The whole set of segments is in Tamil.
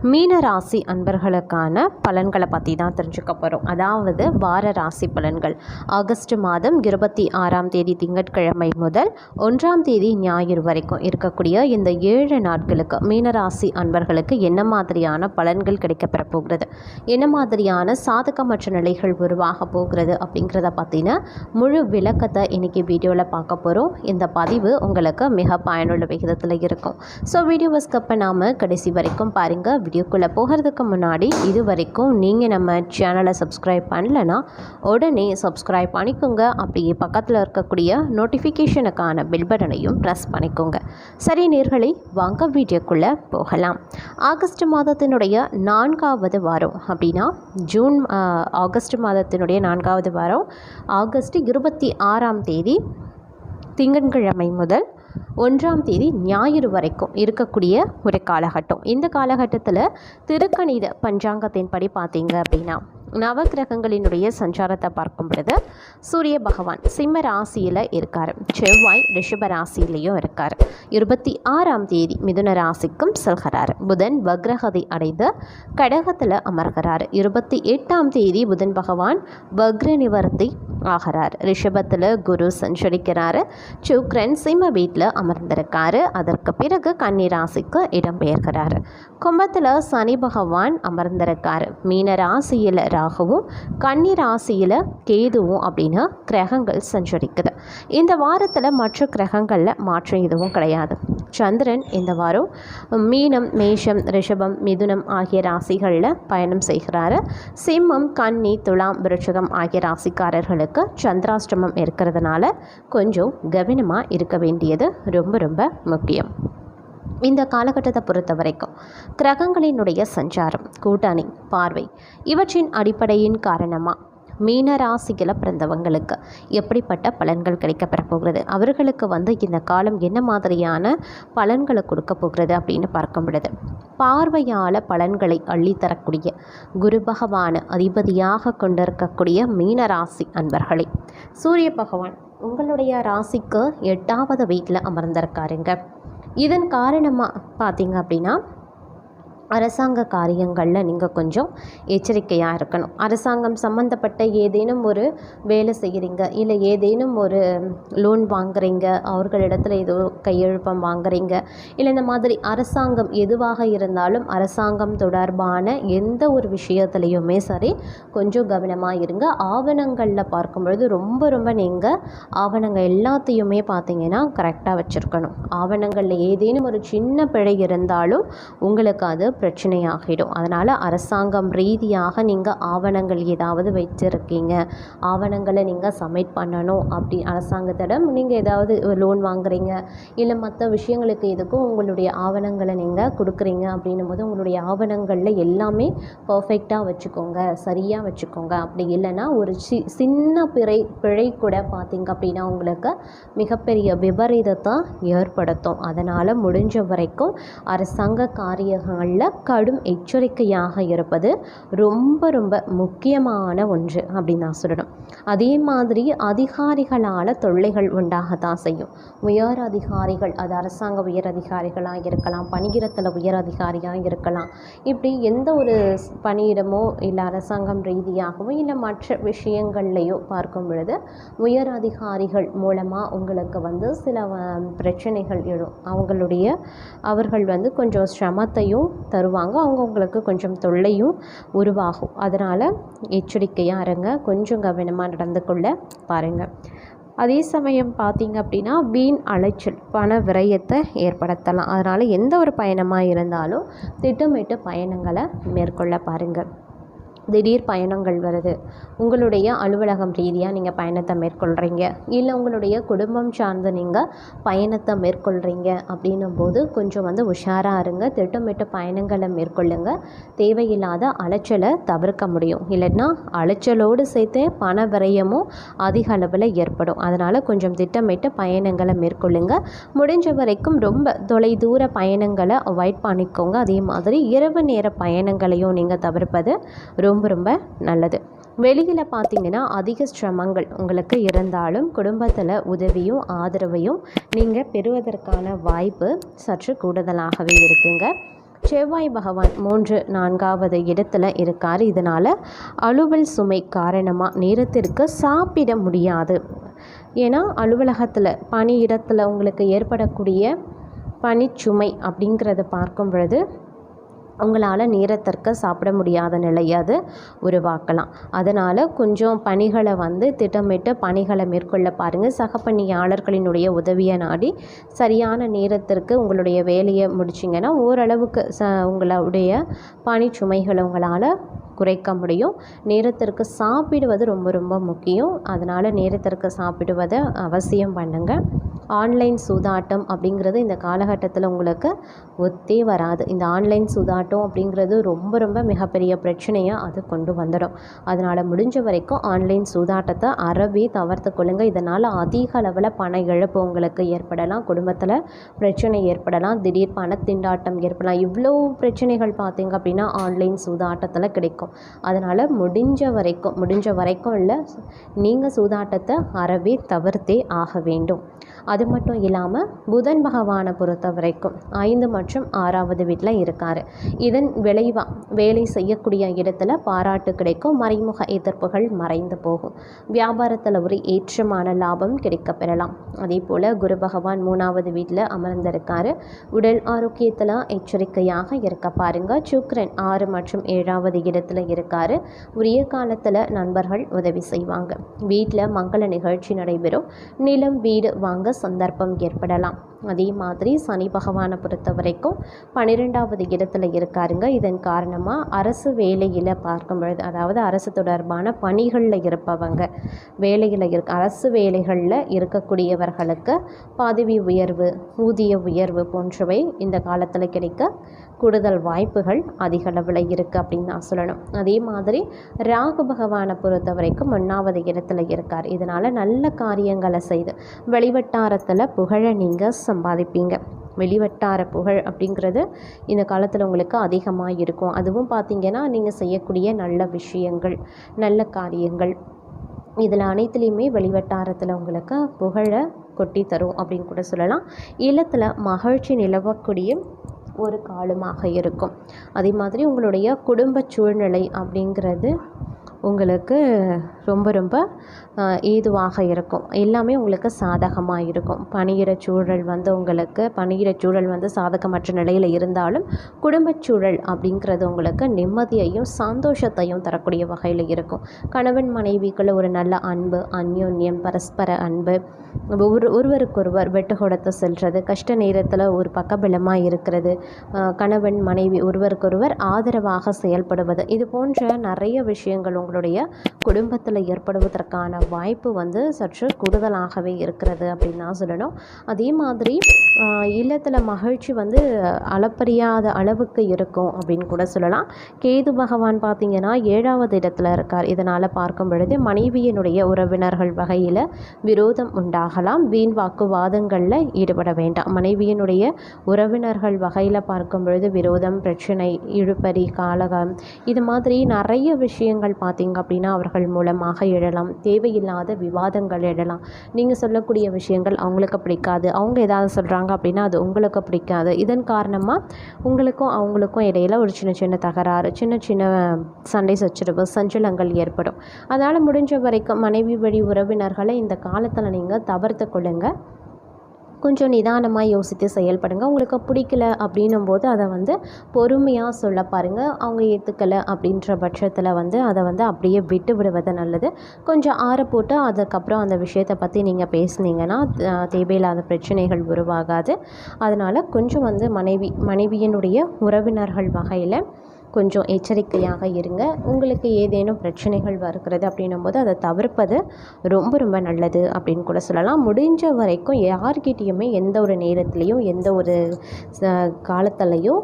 மீன ராசி அன்பர்களுக்கான பலன்களை பற்றி தான் தெரிஞ்சுக்க போகிறோம் அதாவது வார ராசி பலன்கள். ஆகஸ்ட் மாதம் இருபத்தி ஆறாம் தேதி திங்கட்கிழமை முதல் ஒன்றாம் தேதி ஞாயிறு வரைக்கும் இருக்கக்கூடிய இந்த ஏழு நாட்களுக்கு மீனராசி அன்பர்களுக்கு என்ன மாதிரியான பலன்கள் கிடைக்கப்பெற போகிறது? என்ன மாதிரியான சாதகமற்ற நிலைகள் உருவாக போகிறது அப்படிங்கிறத பற்றின முழு விளக்கத்தை இன்றைக்கி வீடியோவில் பார்க்க போகிறோம் இந்த பதிவு உங்களுக்கு மிக பயனுள்ள விகிதத்தில் இருக்கும். ஸோ வீடியோவை ஸ்கப்பை நாம் கடைசி வரைக்கும் பாருங்கள் வீடியோக்குள்ளே போகிறதுக்கு முன்னாடி இது வரைக்கும் நீங்கள் நம்ம சேனலை சப்ஸ்கிரைப் பண்ணலைன்னா உடனே சப்ஸ்கிரைப் பண்ணிக்கோங்க. அப்படியே பக்கத்தில் இருக்கக்கூடிய நோட்டிஃபிகேஷனுக்கான பில் பட்டனையும் ப்ரெஸ் பண்ணிக்கோங்க. சரி நேர்களை வாங்க வீடியோக்குள்ளே போகலாம். ஆகஸ்ட் மாதத்தினுடைய நான்காவது வாரம் அப்படின்னா ஜூன் ஆகஸ்ட் மாதத்தினுடைய நான்காவது வாரம் ஆகஸ்ட் இருபத்தி ஆறாம் தேதி திங்கட்கிழமை முதல் ஒன்றாம் தேதி ஞாயிறு வரைக்கும் இருக்கக்கூடிய ஒரு காலகட்டம். இந்த காலகட்டத்தில் திருக்கணித பஞ்சாங்கத்தின்படி பார்த்தீங்க அப்படின்னா நவக்கிரகங்களினுடைய சஞ்சாரத்தை பார்க்கும் பொழுது சூரிய பகவான் சிம்ம ராசியில் இருக்கார். செவ்வாய் ரிஷப ராசியிலையும் இருக்கார். இருபத்தி ஆறாம் தேதி மிதுன ராசிக்கும் செல்கிறார். புதன் வக்ரகதி அடைந்து கடகத்தில் அமர்கிறார். இருபத்தி எட்டாம் தேதி புதன் பகவான் வக்ர நிவர்த்தி ஆகிறார். ரிஷபத்தில் குரு சஞ்சரிக்கிறார். சுக்ரன் சிம்ம வீட்டில் அமர்ந்திருக்காரு. அதற்கு பிறகு கன்னி ராசிக்கு இடம்பெயர்கிறார். கும்பத்தில் சனி பகவான் அமர்ந்திருக்காரு. மீன ராசியில் ராகுவும் கன்னி ராசியில் கேதுவும் அப்படின்னா கிரகங்கள் சஞ்சரிக்குது. இந்த வாரத்தில் மற்ற கிரகங்களில் மாற்றம் எதுவும் கிடையாது. சந்திரன் இந்த வாரம் மீனம் மேஷம் ரிஷபம் மிதுனம் ஆகிய ராசிகளில் பயணம் செய்கிறாரு. சிம்மம் கன்னி துலாம் விருட்சகம் ஆகிய ராசிக்காரர்களுக்கு சந்திராஷ்டமம் இருக்கிறதுனால கொஞ்சம் கவனமாக இருக்க வேண்டியது ரொம்ப ரொம்ப முக்கியம். இந்த காலகட்டத்தை பொறுத்த வரைக்கும் கிரகங்களினுடைய சஞ்சாரம் கூட்டணி பார்வை இவற்றின் அடிப்படையின் காரணமாக மீன ராசியில் பிறந்தவங்களுக்கு எப்படிப்பட்ட பலன்கள் கிடைக்கப்பெற போகிறது? அவர்களுக்கு வந்து இந்த காலம் என்ன மாதிரியான பலன்களை கொடுக்க போகிறது அப்படின்னு பார்க்க முடியுது பார்வையால் பலன்களை அள்ளித்தரக்கூடிய குரு பகவான் அதிபதியாக கொண்டிருக்கக்கூடிய மீன ராசி அன்பர்களே சூரிய பகவான் உங்களுடைய ராசிக்கு எட்டாவது வீட்டில் அமர்ந்திருக்காருங்க. இதன் காரணமாக பார்த்தீங்க அப்படின்னா அரசாங்க காரியங்களில் நீங்கள் கொஞ்சம் எச்சரிக்கையாக இருக்கணும். அரசாங்கம் சம்மந்தப்பட்ட ஏதேனும் ஒரு வேலை செய்கிறீங்க இல்லை ஏதேனும் ஒரு லோன் வாங்குறீங்க அவர்களிடத்தில் ஏதோ கையெழுப்பம் வாங்குறீங்க இல்லை இந்த மாதிரி அரசாங்கம் எதுவாக இருந்தாலும் அரசாங்கம் தொடர்பான எந்த ஒரு விஷயத்துலையுமே சரி கொஞ்சம் கவனமாக இருங்க. ஆவணங்களில் பார்க்கும் பொழுது ரொம்ப ரொம்ப நீங்கள் ஆவணங்கள் எல்லாத்தையுமே பார்த்தீங்கன்னா கரெக்டாக வச்சுருக்கணும். ஆவணங்களில் ஏதேனும் ஒரு சின்ன பிழை இருந்தாலும் உங்களுக்கு அது பிரச்சனையாகிடும். அதனால் அரசாங்கம் ரீதியாக நீங்கள் ஆவணங்கள் ஏதாவது வச்சுருக்கீங்க ஆவணங்களை நீங்கள் சப்மிட் பண்ணணும் அப்படி அரசாங்கத்திடம் நீங்கள் ஏதாவது லோன் வாங்குறீங்க. இல்லை மற்ற விஷயங்களுக்கு எதுக்கும் உங்களுடைய ஆவணங்களை நீங்கள் கொடுக்குறீங்க அப்படின்னும் போது உங்களுடைய ஆவணங்களில் எல்லாமே பர்ஃபெக்டாக வச்சுக்கோங்க. சரியாக வச்சுக்கோங்க. அப்படி இல்லைன்னா ஒரு சி சின்ன பிழை பிழை கூட பார்த்தீங்க அப்படின்னா உங்களுக்கு மிகப்பெரிய விபரீதத்தை ஏற்படுத்தும். அதனால் முடிஞ்ச வரைக்கும் அரசாங்க காரியங்களில் கடும் எச்சரிக்கையாக இருப்பது ரொம்ப ரொம்ப முக்கியமான ஒன்று அப்படின்னு நான் சொல்லணும். அதே மாதிரி அதிகாரிகளால் தொல்லைகள் உண்டாகத்தான் செய்யும். உயர் அதிகாரிகள் அது அரசாங்க உயர் அதிகாரிகளாக இருக்கலாம் பணியிடத்தில் உயர் அதிகாரியாக இருக்கலாம். இப்படி எந்த ஒரு பணியிடமோ இல்லை அரசாங்கம் ரீதியாகவோ இல்லை மற்ற விஷயங்கள்லையோ பார்க்கும் பொழுது உயர் அதிகாரிகள் மூலமாக உங்களுக்கு வந்து சில பிரச்சனைகள் எழும். அவங்களுடைய அவர்கள் வந்து கொஞ்சம் சிரமத்தையும் தருவாங்க. அவங்க உங்களுக்கு கொஞ்சம் தொல்லையும் உருவாகும். அதனால் எச்சரிக்கையாக இருங்க. கொஞ்சம் கவனமாக நடந்து கொள்ள பாருங்கள் அதே சமயம் பார்த்திங்க அப்படின்னா வீண் அலைச்சல் பண விரயத்தை ஏற்படுத்தலாம். அதனால் எந்த ஒரு பயணமாக இருந்தாலும் திட்டமிட்டு பயணங்களை மேற்கொள்ள பாருங்கள் திடீர் பயணங்கள் வருது. உங்களுடைய அலுவலகம் ரீதியாக நீங்கள் பயணத்தை மேற்கொள்கிறீங்க இல்லை உங்களுடைய குடும்பம் சார்ந்து நீங்கள் பயணத்தை மேற்கொள்கிறீங்க அப்படின்னும் போது கொஞ்சம் வந்து உஷாராக இருங்க. திட்டமிட்ட பயணங்களை மேற்கொள்ளுங்க. தேவையில்லாத அலைச்சலை தவிர்க்க முடியும். இல்லைன்னா அலைச்சலோடு சேர்த்து பண விரயமும் அதிக அளவில் ஏற்படும். அதனால் கொஞ்சம் திட்டமிட்ட பயணங்களை மேற்கொள்ளுங்க. முடிஞ்ச வரைக்கும் ரொம்ப தொலைதூர பயணங்களை அவாய்ட் பண்ணிக்கோங்க. அதே மாதிரி இரவு நேர பயணங்களையும் நீங்கள் தவிர்ப்பது ரொம்ப ரொம்ப ரொம்ப நல்லது. வெளியில் பார்த்தீங்கன்னா அதிக சிரமங்கள் உங்களுக்கு இருந்தாலும் குடும்பத்தில் உதவியும் ஆதரவையும் நீங்கள் பெறுவதற்கான வாய்ப்பு சற்று கூடுதலாகவே இருக்குங்க. செவ்வாய் பகவான் மூன்று நான்காவது இடத்துல இருக்கார். இதனால் அலுவல் சுமை காரணமாக நேரத்திற்கு சாப்பிட முடியாது. ஏன்னா அலுவலகத்தில் பணியிடத்தில் உங்களுக்கு ஏற்படக்கூடிய பனிச்சுமை அப்படிங்கிறத பார்க்கும் பொழுது உங்களால் நேரத்திற்கு சாப்பிட முடியாத நிலையை அது உருவாக்கலாம். அதனால் கொஞ்சம் பணிகளை வந்து திட்டமிட்டு பணிகளை மேற்கொள்ள பாருங்கள் சக பணியாளர்களினுடைய உதவியை நாடி சரியான நேரத்திற்கு உங்களுடைய வேலையை முடிச்சிங்கன்னா ஓரளவுக்கு ச உங்களுடைய பணிச்சுமைகளை உங்களால் குறைக்க முடியும். நேரத்திற்கு சாப்பிடுவது ரொம்ப ரொம்ப முக்கியம். அதனால் நேரத்திற்கு சாப்பிடுவதை அவசியம் பண்ணுங்கள் ஆன்லைன் சூதாட்டம் அப்படிங்கிறது இந்த காலகட்டத்தில் உங்களுக்கு ஒத்தே வராது. இந்த ஆன்லைன் சூதாட்டம் அப்படிங்கிறது ரொம்ப ரொம்ப மிகப்பெரிய பிரச்சனையாக அது கொண்டு வந்துடும். அதனால் முடிஞ்ச வரைக்கும் ஆன்லைன் சூதாட்டத்தை அறவே தவிர்த்து கொள்ளுங்கள் இதனால் அதிக அளவில் பண இழப்பு உங்களுக்கு ஏற்படலாம். குடும்பத்தில் பிரச்சனை ஏற்படலாம். திடீர் பணத்திண்டாட்டம் ஏற்படலாம். இவ்வளோ பிரச்சனைகள் பார்த்திங்க அப்படின்னா ஆன்லைன் சூதாட்டத்தில் கிடைக்கும். அதனால் முடிஞ்ச வரைக்கும் முடிஞ்ச வரைக்கும் இல்லை நீங்கள் சூதாட்டத்தை அறவே தவிர்த்தே ஆக வேண்டும். அது மட்டும் இல்லாமல் புதன் பகவானை பொறுத்த வரைக்கும் ஐந்து மற்றும் ஆறாவது வீட்டில் இருக்கார். இதன் விளைவாக வேலை செய்யக்கூடிய இடத்துல பாராட்டு கிடைக்கும் மறைமுக எதிர்ப்புகள் மறைந்து போகும். வியாபாரத்தில் ஒரு ஏற்றமான லாபம் கிடைக்க பெறலாம் அதே போல் குரு பகவான் மூணாவது வீட்டில் அமர்ந்திருக்காரு. உடல் ஆரோக்கியத்தில் எச்சரிக்கையாக இருக்க பாருங்கள் சுக்ரன் ஆறு மற்றும் ஏழாவது இடத்துல இருக்கார். உரிய காலத்தில் நண்பர்கள் உதவி செய்வாங்க. வீட்டில் மங்கள நிகழ்ச்சி நடைபெறும். நிலம் வீடு வாங்க சந்தர்ப்பம் ஏற்படலாம். அதே மாதிரி சனி பகவானை பொறுத்த வரைக்கும் பன்னிரெண்டாவது இடத்துல இருக்காருங்க. இதன் காரணமாக அரசு வேலையில் பார்க்கும் பொழுது அதாவது அரசு தொடர்பான பணிகளில் இருப்பவங்க வேலையில் இருக்க அரசு வேலைகளில் இருக்கக்கூடியவர்களுக்கு பதவி உயர்வு ஊதிய உயர்வு போன்றவை இந்த காலத்தில் கிடைக்க கூடுதல் வாய்ப்புகள் அதிக அளவில் இருக்குது அப்படின்னு நான் சொல்லணும். அதே மாதிரி ராகு பகவானை பொறுத்த வரைக்கும் ஒன்றாவது இடத்துல இருக்கார். இதனால் நல்ல காரியங்களை செய்து வெளிவட்டாரத்தில் புகழை நீங்கள் சம்பாதிப்பீங்க. வெளிவட்டார புகழ் அப்படிங்கிறது இந்த காலத்தில் உங்களுக்கு அதிகமாக இருக்கும். அதுவும் பார்த்திங்கன்னா நீங்கள் செய்யக்கூடிய நல்ல விஷயங்கள் நல்ல காரியங்கள் இதில் அனைத்துலேயுமே வெளிவட்டாரத்தில் உங்களுக்கு புகழை கொட்டி தரும் அப்படின்னு கூட சொல்லலாம். இல்லத்தில் மகிழ்ச்சி நிலவக்கூடிய ஒரு காலமாக இருக்கும். அதே மாதிரி உங்களுடைய குடும்ப சூழ்நிலை அப்படிங்கிறது உங்களுக்கு ரொம்ப ரொம்ப ஏதுவாக இருக்கும். எல்லாமே உங்களுக்கு சாதகமாக இருக்கும். பணியிட சூழல் வந்து உங்களுக்கு பணியிட சூழல் வந்து சாதகமற்ற நிலையில் இருந்தாலும் குடும்பச் சூழல் அப்படிங்கிறது உங்களுக்கு நிம்மதியையும் சந்தோஷத்தையும் தரக்கூடிய வகையில் இருக்கும். கணவன் மனைவிக்குள்ள ஒரு நல்ல அன்பு அந்யோன்யம் பரஸ்பர அன்பு ஒரு ஒருவருக்கொருவர் வெட்டு கொடுத்து செல்வது கஷ்ட நேரத்தில் ஒரு பக்கபலமாக இருக்கிறது கணவன் மனைவி ஒருவருக்கொருவர் ஆதரவாக செயல்படுவது இது போன்ற நிறைய விஷயங்கள் உங்களுடைய குடும்பத்தில் ஏற்படுவதற்கான வாய்ப்பு வந்து சற்று கூடுதலாகவே இருக்கிறது அப்படின்னு தான் சொல்லணும். அதே மாதிரி இல்லத்தில் மகிழ்ச்சி வந்து அளப்பறியாத அளவுக்கு இருக்கும் அப்படின்னு கூட சொல்லலாம். கேது பகவான் பார்த்திங்கன்னா ஏழாவது இடத்துல இருக்கார். இதனால் பார்க்கும் பொழுது மனைவியினுடைய உறவினர்கள் வகையில் விரோதம் உண்டாகலாம். வீண் வாக்குவாதங்களில் ஈடுபட வேண்டாம். மனைவியினுடைய உறவினர்கள் வகையில் பார்க்கும் பொழுது விரோதம் பிரச்சனை இழுப்பறி காலகம் இது மாதிரி நிறைய விஷயங்கள் பார்த்திங்க அப்படின்னா அவர்கள் மூலமாக எழலாம். தேவையில்லாத விவாதங்கள் எழலாம். நீங்கள் சொல்லக்கூடிய விஷயங்கள் அவங்களுக்கு பிடிக்காது. அவங்க ஏதாவது சொல்கிறாங்க அப்படின்னா அது உங்களுக்கு பிடிக்காது. இதன் காரணமாக உங்களுக்கும் அவங்களுக்கும் இடையில் ஒரு சின்ன சின்ன தகராறு சின்ன சின்ன சண்டை சச்சரவு சஞ்சலங்கள் ஏற்படும். அதனால் முடிஞ்ச வரைக்கும் மனைவி வழி உறவினர்களை இந்த காலத்தில் நீங்கள் தவிர்த்து கொள்ளுங்கள் கொஞ்சம் நிதானமாக யோசித்து செயல்படுங்க. உங்களுக்கு பிடிக்கல அப்படின்னும் போது அதை வந்து பொறுமையாக சொல்ல பாருங்கள் அவங்க ஏற்றுக்கலை அப்படின்ற பட்சத்தில் வந்து அதை வந்து அப்படியே விட்டு விடுவது நல்லது. கொஞ்சம் ஆற போட்டு அதுக்கப்புறம் அந்த விஷயத்தை பற்றி நீங்கள் பேசுனீங்கன்னா தேவையில்லாத பிரச்சனைகள் உருவாகாது. அதனால் கொஞ்சம் வந்து மனைவி மனைவியினுடைய உறவினர்கள் வகையில் கொஞ்சம் எச்சரிக்கையாக இருங்க. உங்களுக்கு ஏதேனும் பிரச்சனைகள் வருகிறது அப்படின்னும் போது அதை தவிர்ப்பது ரொம்ப ரொம்ப நல்லது அப்படின்னு கூட சொல்லலாம். முடிஞ்ச வரைக்கும் யார்கிட்டேயுமே எந்த ஒரு நேரத்துலேயும் எந்த ஒரு காலத்துலேயும்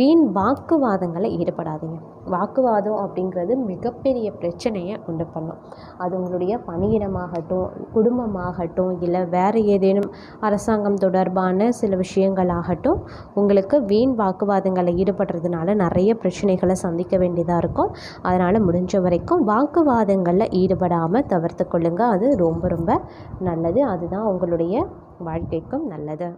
வீண் வாக்குவாதங்களை ஈடுபடாதீங்க. வாக்குவாதம் அப்படிங்கிறது மிகப்பெரிய பிரச்சனையை உண்டு பண்ணும். அது உங்களுடைய பணியிடமாகட்டும் குடும்பமாகட்டும் இல்லை வேறு ஏதேனும் அரசாங்கம் தொடர்பான சில விஷயங்களாகட்டும் உங்களுக்கு வீண் வாக்குவாதங்களில் ஈடுபடுறதுனால நிறைய பிரச்சனைகளை சந்திக்க வேண்டியதாக இருக்கும். அதனால் முடிஞ்ச வரைக்கும் வாக்குவாதங்களில் ஈடுபடாமல் தவிர்த்து கொள்ளுங்கள் அது ரொம்ப ரொம்ப நல்லது. அதுதான் உங்களுடைய வாழ்க்கைக்கும் நல்லது.